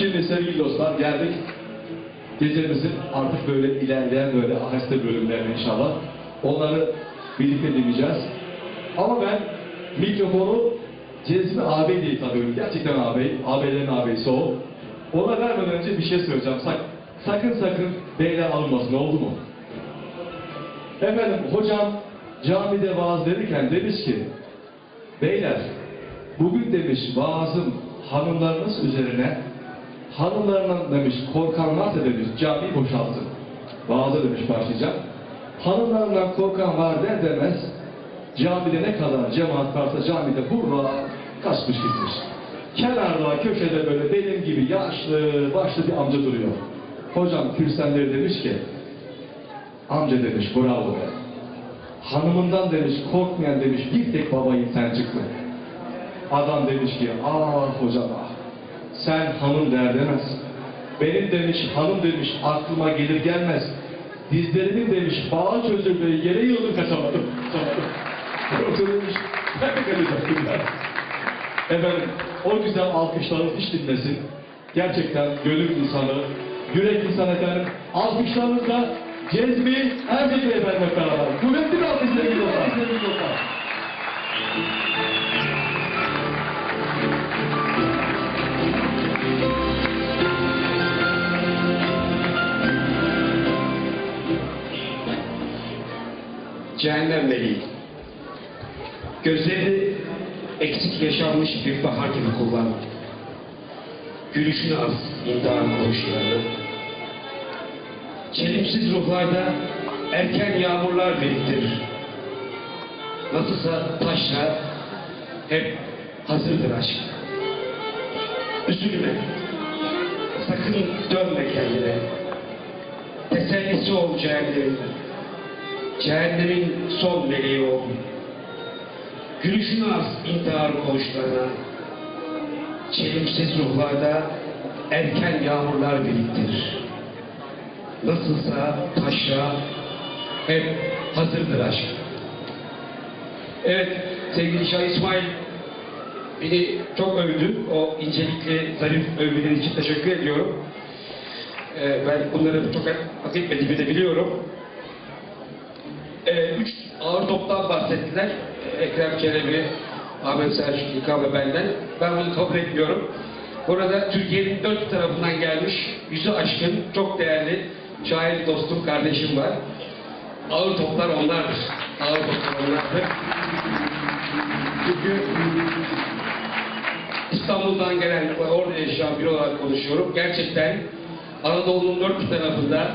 Şimdi sevgili dostlar geldik. Gecemizin artık böyle ilerleyen böyle aheste bölümlerine inşallah. Onları birlikte dinleyeceğiz. Ama ben mikrofonu Cezmi ağabey diye tanıyorum. Gerçekten ağabey. Ağabeylerin ağabeysi o. Ona vermeden önce bir şey söyleyeceğim. Sak, sakın sakın beyler alınmasın oldu mu? Efendim hocam camide vaaz verirken demiş ki Beyler bugün demiş vaazım hanımlarınız üzerine hanımlarından demiş korkan varsa demiş camiyi boşaltın. Vaazı demiş başlayacak. Hanımlarından korkan var der demez camide ne kadar cemaat varsa camide hurra kaçmış gitmiş. Kenarda köşede böyle benim gibi yaşlı başlı bir amca duruyor. Hocam kürsenleri demiş ki amca demiş bravo be. Hanımından demiş korkmayan demiş bir tek babayın sen çıktı. Adam demiş ki ah hocam ah sen hanım der demez. Benim demiş hanım demiş aklıma gelir gelmez. Dizlerimin demiş bağı çözüldü yere yıldım kaçamadım. Kaçamadım. Demiş ben de kaçacaktım ben. Efendim o güzel alkışlarınız hiç dinmesin. Gerçekten gönül insanı, yürek insanı efendim. Alkışlarınızla Cezmi Erzik Cehennem meleği. Gözleri eksik yaşanmış bir bahar gibi kullan. Gülüşünü az intihar konuşlarını. Çelimsiz ruhlarda erken yağmurlar biriktirir. Nasılsa taşra hep hazırdır aşk. Üzülme. Sakın dönme kendine. Tesellisi ol cehennemin. Cehennemin son meleği ol. Gülüşünü az intihar koğuşlarına. Çelimsiz ruhlarda erken yağmurlar biriktirir. Nasılsa taşra hep hazırdır aşk. Evet sevgili Şah İsmail beni çok övdü. O incelikli, zarif övgüler için teşekkür ediyorum. Ee, ben bunları çok hak etmediğimi de biliyorum. Ağır toptan bahsettiler. Ekrem Çelebi, Ahmet Selçuk İlkan ve benden. Ben bunu kabul etmiyorum. Burada Türkiye'nin dört tarafından gelmiş, yüzü aşkın, çok değerli şair dostum, kardeşim var. Ağır toplar onlardır. Ağır toplar onlardır. Çünkü İstanbul'dan gelen, orada yaşayan biri olarak konuşuyorum. Gerçekten Anadolu'nun dört tarafında